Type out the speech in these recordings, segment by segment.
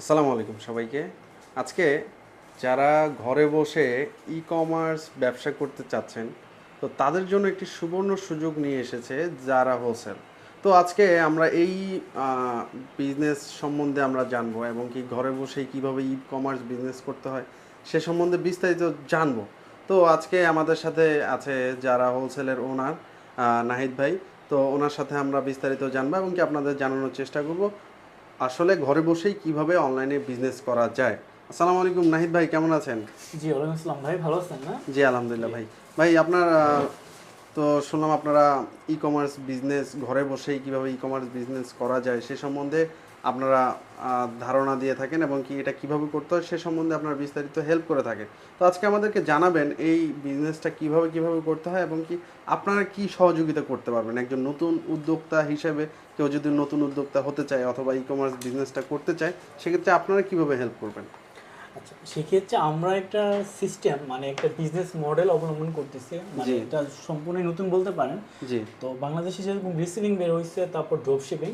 আসসালামু আলাইকুম সবাইকে। আজকে যারা ঘরে বসে ই কমার্স ব্যবসা করতে চাচ্ছেন, তো তাদের জন্য একটি সুবর্ণ সুযোগ নিয়ে এসেছে যারা হোলসেল তো আজকে আমরা এই বিজনেস সম্বন্ধে আমরা জানব এবং কি ঘরে বসে কীভাবে ই কমার্স বিজনেস করতে হয় সে সম্বন্ধে বিস্তারিত জানব। তো আজকে আমাদের সাথে আছে যারা হোলসেলের ওনার নাহিদ ভাই। তো ওনার সাথে আমরা বিস্তারিত জানব এবং কি আপনাদের জানানোর চেষ্টা করব। আসলে ঘরে বসেই কীভাবে অনলাইনে বিজনেস করা যায়? আসসালামু আলাইকুম নাহিদ ভাই কেমন আছেন? জি ওয়ালাইকুম আসসালাম ভাই ভালো আছেন না? জি আলহামদুলিল্লাহ ভাই। ভাই আপনার তো শুনলাম আপনারা ই কমার্স বিজনেস ঘরে বসেই কীভাবে ই কমার্স বিজনেস করা যায় সে সম্বন্ধে আপনারা ধারণা দিয়ে থাকেন এবং কি এটা কীভাবে করতে হয় সে সম্বন্ধে আপনারা বিস্তারিত হেল্প করে থাকেন তো আজকে আমাদেরকে জানাবেন এই বিজনেসটা কীভাবে কীভাবে করতে হয় এবং কি আপনারা কি সহযোগিতা করতে পারবেন? একজন নতুন উদ্যোক্তা হিসেবে কেউ যদি নতুন উদ্যোক্তা হতে চায় অথবা ই কমার্স বিজনেসটা করতে চায় সেক্ষেত্রে আপনারা কীভাবে হেল্প করবেন? আচ্ছা সেক্ষেত্রে আমরা একটা সিস্টেম মানে একটা বিজনেস মডেল অবলম্বন করতেছি। মানে এটা সম্পূর্ণ নতুন বলতে পারেন। জি। তো বাংলাদেশে যেরকম রিসিভিং বের হয়েছে তারপর ড্রপ শিপিং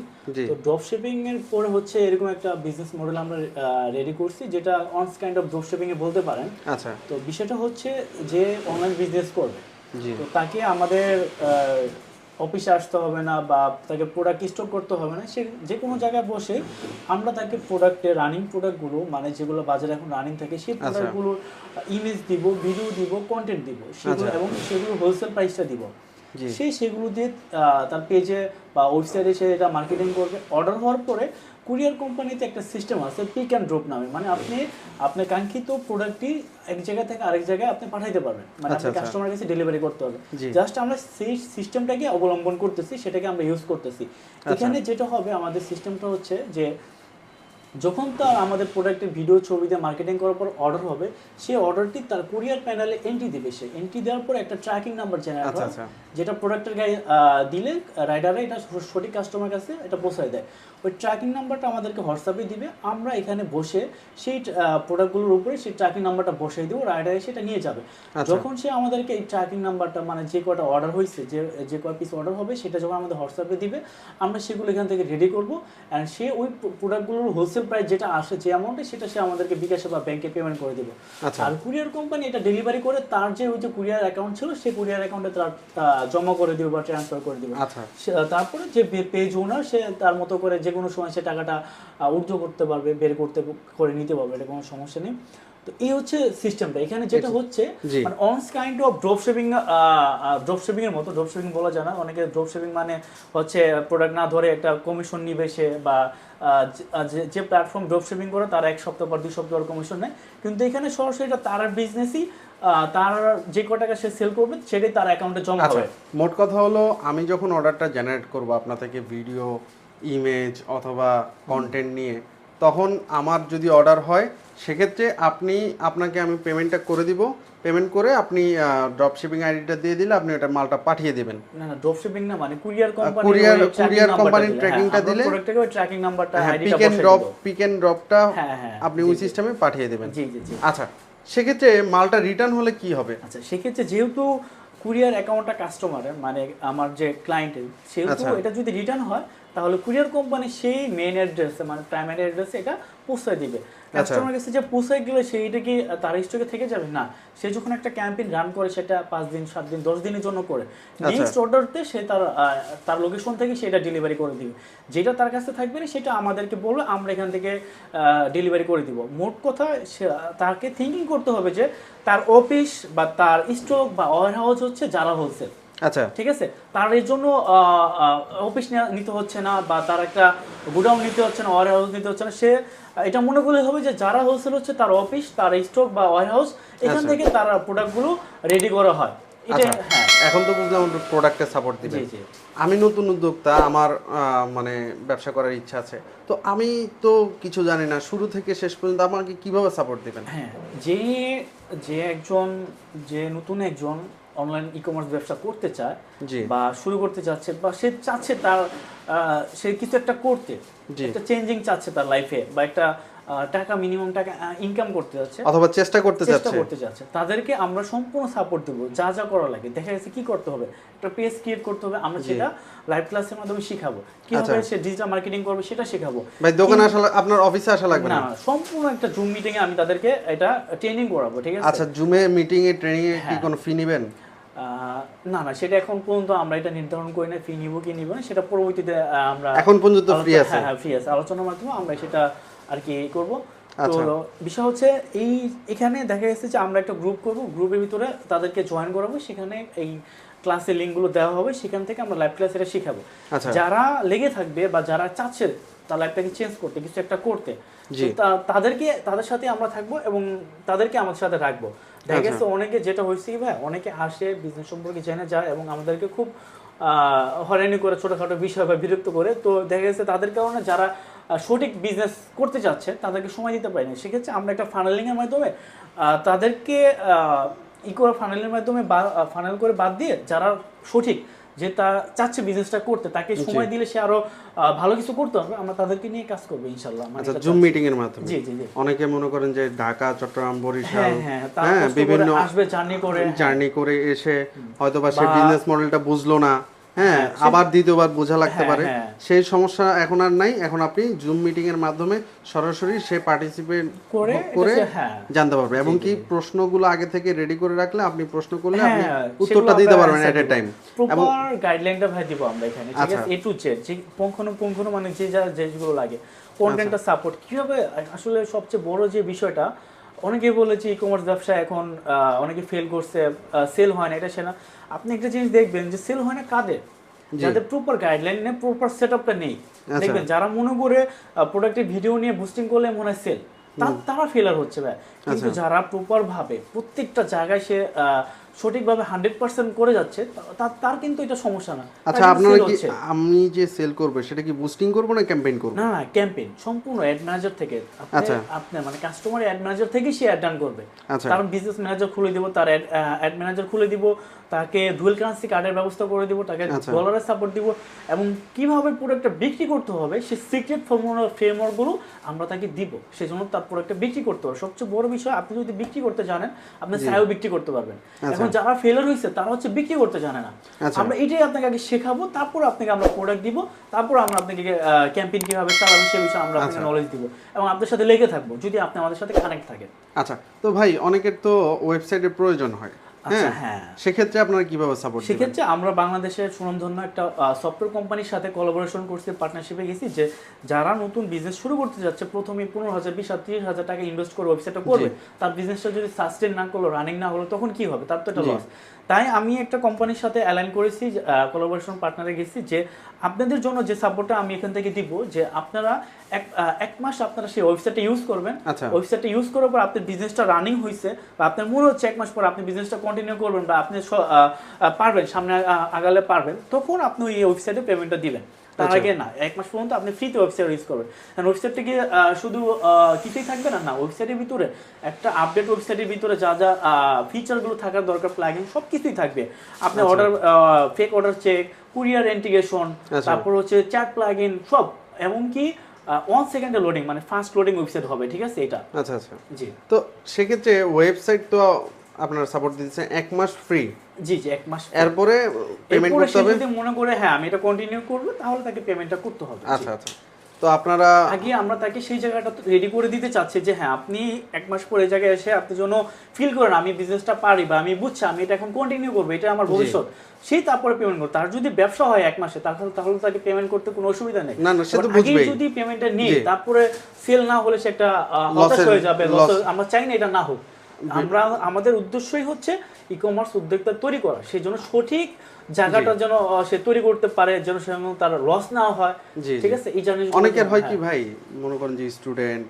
তো ড্রপ শিপিং এর পরে হচ্ছে এরকম একটা বিজনেস মডেল আমরা রেডি করছি যেটা one kind of drop shipping এ বলতে পারেন। আচ্ছা। তো বিষয়টা হচ্ছে যে অনলাইন বিজনেস করবে। তো তাকে আমাদের অফিসে আসতে হবে না বা তাকে প্রোডাক্ট স্টক করতে হবে না সে যে কোনো জায়গায় বসে আমরা তাকে প্রোডাক্টের রানিং প্রোডাক্টগুলো মানে যেগুলো বাজারে এখন রানিং থাকে সেই প্রোডাক্টগুলোর ইমেজ দিব ভিডিও দিব কন্টেন্ট দিব সেগুলো আচ্ছা। এবং সেগুলো হোলসেল প্রাইসটা দিব। সেই সেগুলো দিয়ে তার পেজে বা ওয়েবসাইটে সে এটা মার্কেটিং করবে। অর্ডার হওয়ার পরে কুরিয়ার কোম্পানিতে একটা সিস্টেম আছে পিক অ্যান্ড ড্রপ নামে। মানে আপনি আপনার কাঙ্ক্ষিত প্রোডাক্টটি এক জায়গা থেকে আরেক জায়গায় আপনি পাঠাইতে পারবেন। মানে আচ্ছা, আপনি আচ্ছা। কাস্টমার কাছে ডেলিভারি করতে হবে। জাস্ট আমরা সেই সিস্টেমটাকে অবলম্বন করতেছি সেটাকে আমরা ইউজ করতেছি। আচ্ছা। এখানে যেটা হবে আমাদের সিস্টেমটা হচ্ছে যে যখন তার আমাদের প্রোডাক্টের ভিডিও ছবি দিয়ে মার্কেটিং করার পর অর্ডার হবে সেই অর্ডারটি তার কুরিয়ার প্যানেলে এন্ট্রি দিবে সে। এন্ট্রি দেওয়ার পর একটা ট্র্যাকিং নাম্বার জেনারেট আচ্ছা হয় আচ্ছা। যেটা প্রোডাক্টের গায়ে দিলে রাইডাররা এটা সঠিক কাস্টমার কাছে এটা পৌঁছায় দেয়। ওই ট্র্যাকিং নাম্বারটা আমাদেরকে হোয়াটসঅ্যাপে দিবে। আমরা এখানে বসে সেই প্রোডাক্টগুলোর উপরে সেই ট্র্যাকিং নাম্বারটা বসিয়ে দেবো রাইডার এসে এটা নিয়ে যাবে। আচ্ছা। যখন সে আমাদেরকে এই ট্র্যাকিং নাম্বারটা মানে যে কটা অর্ডার হয়েছে যে যে কয় পিস অর্ডার হবে সেটা যখন আমাদের হোয়াটসঅ্যাপে দিবে আমরা সেগুলো এখান থেকে রেডি করব। অ্যান্ড সে ওই প্রোডাক্টগুলোর হোলসেল প্রাইস যেটা আসে যে অ্যামাউন্টে সেটা সে আমাদেরকে বিকাশে বা ব্যাংকে পেমেন্ট করে দেবে। আচ্ছা। আর কুরিয়ার কোম্পানি এটা ডেলিভারি করে তার যে ওই যে কুরিয়ার অ্যাকাউন্ট ছিল সেই কুরিয়ার অ্যাকাউন্টে তার জমা করে দিবে বা ট্রান্সফার করে দিবে। আচ্ছা। তারপরে যে পেজ ওনার সে তার মতো করে যে কোনো সময় সে টাকাটা আহ, ঊর্ধ্ব করতে পারবে বের করতে করে নিতে পারবে এটা কোনো সমস্যা নেই। তো এই হচ্ছে সিস্টেমটা এখানে যেটা হচ্ছে। মানে one's kind of drop shipping drop shipping এর মতো ড্রপ শেপিং বলা যায় না। অনেকে ড্রপ শেপিং মানে হচ্ছে প্রোডাক্ট না ধরে একটা কমিশন নিবে সে বা যে- প্ল্যাটফর্ম ড্রপ শেপিং করে তার এক সপ্তাহ পর দুই সপ্তাহ কমিশন নেয়। কিন্তু এখানে সরাসরি এটা তার বিজনেসই তার যে ক টাকা সে সেল করবে সেটাই তার অ্যাকাউন্টে জমা আচ্ছা হবে। মোট কথা হলো আমি যখন অর্ডারটা জেনারেট করব আপনার থেকে ভিডিও ইমেজ অথবা কন্টেন্ট নিয়ে তখন আমার যদি অর্ডার হয় সেক্ষেত্রে আপনি আপনাকে আমি পেমেন্টটা করে দিব। পেমেন্ট করে আপনি ড্রপ শিপিং আইডিটা দিয়ে দিলে আপনি ওটা মালটা পাঠিয়ে দেবেন। না না ড্রপ শিপিং না মানে courier company courier- courier company tracking টা দিলে- প্রোডাক্টটাকে ওই ট্র্যাকিং নাম্বারটা হ্যাঁ আইডিটা pick and drop pick and ড্রপটা হ্যাঁ হ্যাঁ আপনি ওই সিস্টেমে পাঠিয়ে দেবেন। জি জি জি। আচ্ছা সেক্ষেত্রে মালটা রিটার্ন হলে কি হবে? আচ্ছা সেক্ষেত্রে যেহেতু কুরিয়ার অ্যাকাউন্টটা কাস্টমারের মানে আমার যে ক্লায়েন্টের সেহেতু আচ্ছা। এটা যদি রিটার্ন হয় তাহলে কুরিয়ার কোম্পানি সেই মেইন অ্যাড্রেসে মানে প্রাইমারি অ্যাড্রেসে এটা পৌঁছায় দিবে। আচ্ছা। কাস্টমার কাছে যে পৌঁছায় গেলে সেইটা কি তার স্টকে থেকে যাবে? না। সে যখন একটা ক্যাম্পেইন রান করে সেটা পাঁচ দিন সাত দিন দশ দিনের জন্য করে আচ্ছা। নেক্সট অর্ডারতে সে তার তার লোকেশন থেকে সেটা ডেলিভারি করে দিবে। যেটা তার কাছে থাকবে না সেটা আমাদেরকে বলবে আমরা এখান থেকে ডেলিভারি করে দিব। মোট কথা সে- তাকে থিঙ্কিং করতে হবে যে তার অফিস বা তার স্টক বা ওয়ার হাউস হচ্ছে যারা হোলসেল আচ্ছা। ঠিক আছে? তার এর জন্য অফিস নিতে হচ্ছে না বা তার একটা গুডাউন নিতে হচ্ছে না ওয়ার হাউস নিতে হচ্ছে না। সে এটা মনে করলে হবে যে যারা হোলসেল হচ্ছে তার অফিস তার স্টক বা ওয়ার হাউস এখান আচ্ছা। থেকে তার প্রোডাক্টগুলো রেডি করা হয়। আচ্ছা। হ্যাঁ। এখন তো বুঝলাম প্রোডাক্টে সাপোর্ট জি আমি নতুন উদ্যোক্তা আমার মানে ব্যবসা করার ইচ্ছা আছে। তো আমি তো কিছু জানি না শুরু থেকে শেষ পর্যন্ত আমাকে কীভাবে সাপোর্ট দিবেন? হ্যাঁ যে যে একজন যে নতুন একজন অনলাইন ই কমার্স ব্যবসা করতে চায় বা শুরু করতে চাচ্ছে বা সে চাচ্ছে তার সে কিছু একটা করতে একটা চেঞ্জিং চাচ্ছে তার লাইফে বা একটা টাকা মিনিমাম টাকা ইনকাম করতে যাচ্ছে। অথবা চেষ্টা করতে চেষ্টা করতে যাচ্ছে। তাদেরকে আমরা সম্পূর্ণ সাপোর্ট দেবো। যা যা করা লাগে। দেখা যাচ্ছে কি করতে হবে? একটা পেজ ক্রিয়েট করতে হবে। আমরা সেটা লাইভ ক্লাসের মাধ্যমে শিখাবো। কীভাবে আচ্ছা। সে ডিজিটাল মার্কেটিং করবে সেটা শেখাবো। ভাই দোকানে আসা লা- আপনার অফিসে আসা লাগবে না? সম্পূর্ণ একটা জুম মিটিং এ আমি তাদেরকে এটা ট্রেনিং করাবো ঠিক আছে? আচ্ছা জুমে মিটিং এ ট্রেনিং এ কি হ্যাঁ। কোনো ফি নেবেন? না না সেটা এখন পর্যন্ত আমরা এটা নির্ধারণ করি না ফি নিব কি নিব না সেটা পরবর্তীতে আমরা এখন পর্যন্ত ফ্রি আছে। হ্যাঁ হ্যাঁ ফ্রি আছে। আলোচনার মাধ্যমে আমরা সেটা আর কি করব। তো আচ্ছা। বিষয় হচ্ছে এই এখানে দেখা যাচ্ছে যে আমরা একটা গ্রুপ করব গ্রুপের ভিতরে তাদেরকে জয়েন করাবো সেখানে এই ক্লাসের লিঙ্কগুলো দেওয়া হবে সেখান থেকে আমরা লাইভ ক্লাস এটা শেখাবো। আচ্ছা। যারা লেগে থাকবে বা যারা চাচ্ছে তার লাইফটাকে চেঞ্জ করতে কিছু একটা করতে। তাদেরকে তাদের সাথে আমরা থাকব এবং তাদেরকে আমাদের সাথে রাখব। দেখা আচ্ছা। গেছে অনেকে যেটা হয়েছে কি ভাই অনেকে আসে বিজনেস সম্পর্কে জেনে যায় এবং আমাদেরকে খুব আহ, হয়রানি করে ছোটখাটো বিষয় বা বিরক্ত করে। তো দেখা গেছে তাদের কারণে যারা সঠিক বিজনেস করতে চাচ্ছে তাদেরকে সময় দিতে পারি না সেক্ষেত্রে আমরা একটা ফানেলিং এর মাধ্যমে আহ, তাদেরকে ই করে ফানেলের মাধ্যমে ফানেল করে বাদ দিয়ে যারা সঠিক যে তা চাচ্ছে বিজনেসটা করতে তাকে সময় দিলে সে আরও ভালো কিছু করতে হবে আমরা তাদেরকে নিয়ে কাজ করব ইনশাল্লাহ আচ্ছা জুম মিটিং এর মাধ্যমে। জি জি জি। অনেকে মনে করেন যে ঢাকা চট্টগ্রাম বরিশাল হ্যাঁ হ্যাঁ হ্যাঁ বিভিন্ন আসবে জার্নি করে। জার্নি করে এসে হয়তো বা সে বিজনেস মডেলটা বুঝলো না। হ্যাঁ আবার দ্বিতীয়বার বোঝা লাগতে হ্যাঁ, পারে। হ্যাঁ। সেই সমস্যা এখন আর নাই এখন আপনি জুম মিটিং এর মাধ্যমে সরাসরি সে পার্টিসিপেট করে করে হ্যাঁ। জানতে পারবে। এবং কি প্রশ্নগুলো আগে থেকে রেডি করে রাখলে আপনি প্রশ্ন করলে আপনি উত্তরটা দিতে পারবেন এট এ টাইম এবং গাইডলাইনটা ভাই দিব আমরা এখানে ঠিক আচ্ছা। আছে? এ টু জেড যে পঙ্খানু পঙ্খানু মানে যে যা যেগুলো লাগে। কন্টেন্টটা আচ্ছা। সাপোর্ট কীভাবে আসলে সবচেয়ে বড় যে বিষয়টা অনেকে বলে যে ই কমার্স ব্যবসা এখন অনেকে ফেল করছে সেল হয় না এটা সে না। আপনি একটা জিনিস দেখবেন যে সেল হয় না কাদের? যাদের প্রপার গাইডলাইন নেই প্রপার সেট আপটা নেই। আচ্ছা। দেখবেন যারা মনে করে প্রোডাক্টের ভিডিও নিয়ে বুস্টিং করলে মনে হয় সেল তারা ফেলার হচ্ছে ভাই। কিন্তু আচ্ছা। যারা প্রপার ভাবে প্রত্যেকটা জায়গায় সে আহ, সঠিকভাবে হান্ড্রেড পার্সেন্ট করে যাচ্ছে তার কিন্তু এটা সমস্যা না। আচ্ছা আপনারা কি আমি যে সেল করব সেটা কি বুস্টিং করব না ক্যাম্পেইন করব? না না ক্যাম্পেইন সম্পূর্ণ অ্যাড ম্যানেজার থেকে। আপনি আচ্ছা। আপনি মানে কাস্টমার অ্যাড ম্যানেজার থেকে সে অ্যাড ডান করবে। আচ্ছা। তার বিজনেস ম্যানেজার খুলে দিব তার অ্যাড ম্যানেজার খুলে দিব তাকে ডুয়েল কারেন্সি কার্ডের ব্যবস্থা করে দিব তাকে আচ্ছা। ডলারের সাপোর্ট দিব। এবং কীভাবে প্রোডাক্টটা বিক্রি করতে হবে সেই সিক্রেট ফর্মুলা ফ্রেমওয়ার্কগুলো আমরা তাকে দিব। সেজন্য তার প্রোডাক্টটা বিক্রি করতে হবে। সবচেয়ে বড় বিষয় আপনি যদি বিক্রি করতে জানেন আপনি সাইও বিক্রি করতে পারবেন। এখন যারা ফেলার হয়েছে তারা হচ্ছে বিক্রি করতে জানে না আচ্ছা। আমরা এটাই আপনাকে আগে শেখাবো তারপর আপনাকে আমরা প্রোডাক্ট দিব তারপর আমরা আপনাকে ক্যাম্পেইন কীভাবে চালাবো সে বিষয়ে আমরা আপনাকে আচ্ছা। নলেজ দিব এবং আপনাদের সাথে লেগে থাকব যদি আপনি আমাদের সাথে কানেক্ট থাকেন আচ্ছা তো ভাই অনেকের তো ওয়েবসাইটের প্রয়োজন হয় আচ্ছা হ্যাঁ হ্যাঁ। সেক্ষেত্রে আপনারা কীভাবে সাপোর্ট সেক্ষেত্রে আমরা বাংলাদেশের সুনামধন্য একটা সফটওয়্যার কোম্পানির সাথে কোলাবোরেশন করছি পার্টনারশিপে গেছি যে যারা নতুন বিজনেস শুরু করতে যাচ্ছে প্রথমে পনেরো হাজার বিশ তিরিশ হাজার টাকা ইনভেস্ট করে ওয়েবসাইটটা করবে। তার বিজনেসটা যদি সাস্টেন না করল রানিং না হলো তখন কি হবে? তার তো একটা লস তাই আমি একটা কোম্পানির সাথে অ্যালাইন করেছি কোলাবোরেশন পার্টনারে গেছি যে আপনাদের জন্য যে সাপোর্টটা আমি এখান থেকে দিব যে আপনারা এক এক মাস আপনারা সেই ওয়েবসাইটটা ইউজ করবেন। আচ্ছা। ওয়েবসাইটটা ইউজ করার পর আপনার বিজনেসটা রানিং হয়েছে বা আপনার মনে হচ্ছে এক মাস পর আপনি বিজনেসটা কন্টিনিউ করবেন বা আপনি পারবেন সামনে আগালে পারবেন তখন আপনি ওই ওয়েবসাইটে পেমেন্টটা দিবেন তার। আগে না এক মাস পর্যন্ত আপনি ফ্রিতে ওয়েবসাইট ইউজ করবেন। কারণ ওয়েবসাইটটা কি শুধু কিছুই থাকবে না না ওয়েবসাইটের ভিতরে একটা আপডেট ওয়েবসাইটের ভিতরে যা যা ফিচারগুলো থাকার দরকার প্লাগিং সব কিছুই থাকবে। আপনি order fake order check courier integration. তারপর হচ্ছে চ্যাট প্লাগিন সব। এমনকি ওয়ান সেকেন্ডে লোডিং মানে ফাস্ট লোডিং ওয়েবসাইট হবে ঠিক আছে এটা? আচ্ছা আচ্ছা। জি। তো সেক্ষেত্রে ওয়েবসাইট তো আপনারা সাপোর্ট দিচ্ছেন এক মাস ফ্রি জি জি এক মাস এরপরে পেমেন্ট করতে হবে। যদি মনে করে হ্যাঁ আমি এটা কন্টিনিউ করব তাহলে তাকে পেমেন্টটা করতে হবে। আচ্ছা আচ্ছা। তো আপনারা আগে আমরা তাকে সেই জায়গাটা রেডি করে দিতে চাচ্ছি যে হ্যাঁ আপনি এক মাস পরে এই জায়গায় এসে আপনি যেন ফিল করেন আমি বিজনেসটা পারি বা আমি বুঝছি আমি এটা এখন কন্টিনিউ করব এটা আমার ভবিষ্যৎ। সেই তারপরে পেমেন্ট করতে তার যদি ব্যবসা হয় এক মাসে তাহলে তাহলে তাকে পেমেন্ট করতে কোনো অসুবিধা নেই। না, না, সে তো বুঝবেই। যদি পেমেন্টটা নিই তারপরে সেল না হলে সে একটা আহ, হতাশ হয়ে যাবে। loss- আমরা চাই না এটা না হোক। আমরা আমাদের উদ্দেশ্যই হচ্ছে ই কমার্স উদ্যোক্তা তৈরি করা। সেই জন্য সঠিক জায়গাটা যেন সে তৈরি করতে পারে যেন তার লস না হয়। ঠিক আছে? এই জিনিস অনেকের হয় কি ভাই মনে করেন যে স্টুডেন্ট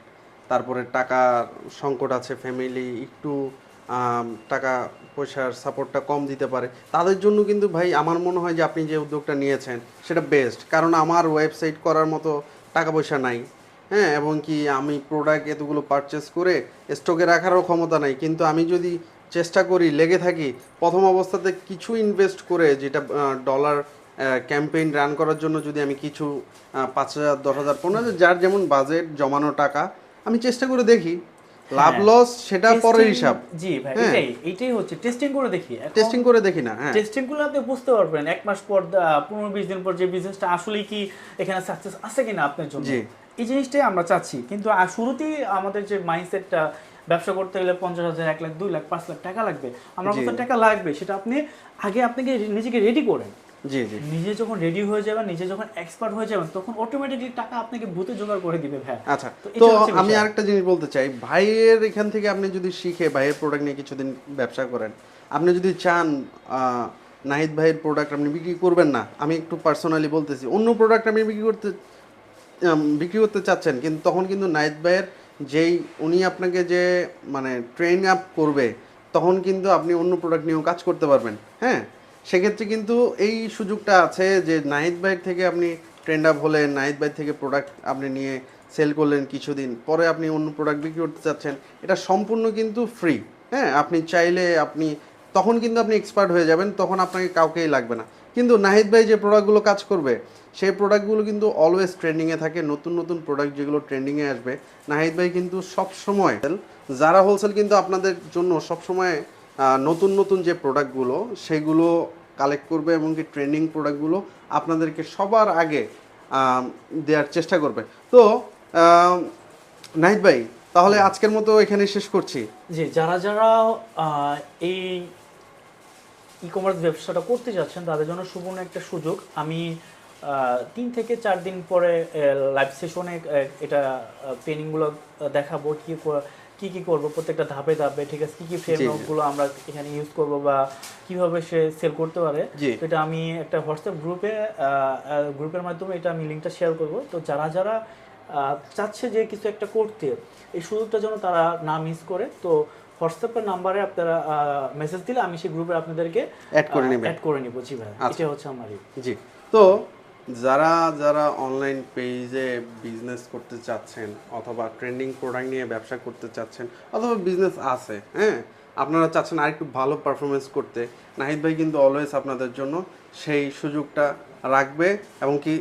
তারপরে টাকার সংকট আছে ফ্যামিলি একটু টাকা পয়সার সাপোর্টটা কম দিতে পারে। তাদের জন্য কিন্তু ভাই আমার মনে হয় যে আপনি যে উদ্যোগটা নিয়েছেন সেটা বেস্ট কারণ আমার ওয়েবসাইট করার মতো টাকা পয়সা নাই। হ্যাঁ এবং কি আমি প্রোডাক্ট এতগুলো পারচেস করে স্টকে রাখারও ক্ষমতা নাই। কিন্তু আমি যদি চেষ্টা করি, লেগে থাকি, প্রথম অবস্থাতে কিছু ইনভেস্ট করে যেটা ডলার ক্যাম্পেইন রান করার জন্য যদি আমি কিছু পাঁচ হাজার, দশ হাজার, পনেরো হাজার, যার যেমন বাজেট জমানো টাকা, আমি চেষ্টা করে দেখি। লাভ হ্যাঁ। লস সেটা পরের হিসাব জি ভাই হ্যাঁ। এটাই এটাই হচ্ছে টেস্টিং করে দেখি টেস্টিং করে দেখি না হ্যাঁ টেস্টিং করলে আপনি বুঝতে পারবেন এক মাস পর আহ, পনেরো বিশ দিন পর যে বিজনেসটা আসলে কি এখানে সাকসেস আছে কিনা আপনার জন্য জি। এই জিনিসটাই আমরা চাচ্ছি কিন্তু শুরুতেই আমাদের যে মাইন্ডসেটটা ব্যবসা করতে গেলে পঞ্চাশ হাজার এক লাখ দুই লাখ পাঁচ লাখ টাকা লাগবে আমরা কত টাকা লাগবে সেটা আপনি আগে আপনাকে নিজেকে রেডি করেন জি জি। নিজে যখন রেডি হয়ে যাবেন নিজে যখন এক্সপার্ট হয়ে যাবেন তখন অটোমেটিকলি টাকা আপনাকে ভূতে জোগাড় করে দিবে ভাই। আচ্ছা তো আমি। আরেকটা জিনিস বলতে চাই ভাইয়ের এখান থেকে আপনি যদি শিখে ভাইয়ের প্রোডাক্ট নিয়ে কিছুদিন ব্যবসা করেন আপনি যদি চান নাহিদ ভাইয়ের প্রোডাক্ট আপনি বিক্রি করবেন না আমি একটু পার্সোনালি বলতেছি অন্য প্রোডাক্ট আপনি বিক্রি করতে বিক্রি করতে চাচ্ছেন কিন্তু তখন কিন্তু নাহিদ ভাইয়ের যেই উনি আপনাকে যে মানে ট্রেন আপ করবে তখন কিন্তু আপনি অন্য প্রোডাক্ট নিয়েও কাজ করতে পারবেন হ্যাঁ? সেক্ষেত্রে কিন্তু এই সুযোগটা আছে যে নাহিদ ভাইয়ের থেকে আপনি ট্রেন্ড আপ হলেন, নাহিদ ভাই থেকে প্রোডাক্ট আপনি নিয়ে সেল করলেন কিছুদিন, পরে আপনি অন্য প্রোডাক্ট বিক্রি করতে চাচ্ছেন, এটা সম্পূর্ণ কিন্তু ফ্রি হ্যাঁ? আপনি চাইলে আপনি, তখন কিন্তু আপনি এক্সপার্ট হয়ে যাবেন, তখন আপনাকে কাউকেই লাগবে না। কিন্তু নাহিদ ভাই যে প্রোডাক্টগুলো কাজ করবে, সেই প্রোডাক্টগুলো কিন্তু অলওয়েজ ট্রেন্ডিংয়ে থাকে, নতুন নতুন প্রোডাক্ট যেগুলো ট্রেন্ডিংয়ে আসবে, নাহিদ ভাই কিন্তু সবসময়, যারা হোলসেল কিন্তু আপনাদের জন্য সব সময় নতুন নতুন যে প্রোডাক্টগুলো সেগুলো কালেক্ট করবে এবং কি ট্রেন্ডিং প্রোডাক্টগুলো আপনাদেরকে সবার আগে দেওয়ার চেষ্টা করবে। তো নাহিদ ভাই তাহলে আজকের মতো এখানে শেষ করছি। জি যারা যারা এই ই কমার্স ব্যবসাটা করতে যাচ্ছেন তাদের জন্য সুবর্ণ একটা সুযোগ। আমি তিন থেকে চার দিন পরে লাইভ সেশনে এটা ট্রেনিংগুলো দেখাবো কি কি কি করব প্রত্যেকটা ধাপে ধাপে ঠিক আছে? কি কি ফ্রেমওয়ার্কগুলো আমরা এখানে ইউজ করব বা কীভাবে সে সেল করতে পারে এটা আমি একটা হোয়াটসঅ্যাপ গ্রুপে গ্রুপের মাধ্যমে এটা আমি লিঙ্কটা শেয়ার করব। তো যারা যারা চাচ্ছে যে কিছু একটা করতে এই সুযোগটা যেন তারা না মিস করে তো হোয়াটসঅ্যাপের নাম্বারে আপনারা মেসেজ দিলে আমি সেই গ্রুপে আপনাদেরকে Add করে নেবেন। অ্যাড করে নিব। জি ভাই আচ্ছা। এটা হচ্ছে আমার জি। তো যারা যারা অনলাইন পেজে বিজনেস করতে চাচ্ছেন অথবা ট্রেন্ডিং প্রোডাক্ট নিয়ে ব্যবসা করতে চাচ্ছেন অথবা বিজনেস আছে হ্যাঁ? আপনারা চাচ্ছেন আরেকটু ভালো পারফরমেন্স করতে, নাহিদ ভাই কিন্তু অলওয়েজ আপনাদের জন্য সেই সুযোগটা রাখবে এবং কি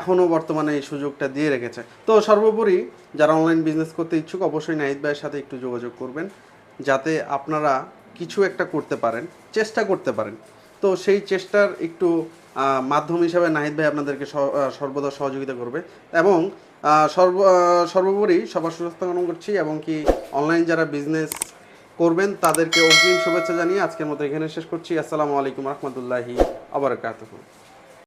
এখনও বর্তমানে এই সুযোগটা দিয়ে রেখেছে। তো সর্বোপরি যারা অনলাইন বিজনেস করতে ইচ্ছুক অবশ্যই নাহিদ ভাইয়ের সাথে একটু যোগাযোগ করবেন, যাতে আপনারা কিছু একটা করতে পারেন, চেষ্টা করতে পারেন। তো সেই চেষ্টার একটু মাধ্যম হিসাবে নাহিদ ভাই আপনাদেরকে সর্বদা সহযোগিতা করবে। এবং সর্ব সর্বোপরি সবার সুস্বাস্থ্য কামনা করছি এবং কি অনলাইন যারা বিজনেস করবেন তাদেরকে অগ্রিম শুভেচ্ছা জানিয়ে আজকের মতো এখানে শেষ করছি। আসসালামু আলাইকুম রহমতুল্লাহি আবার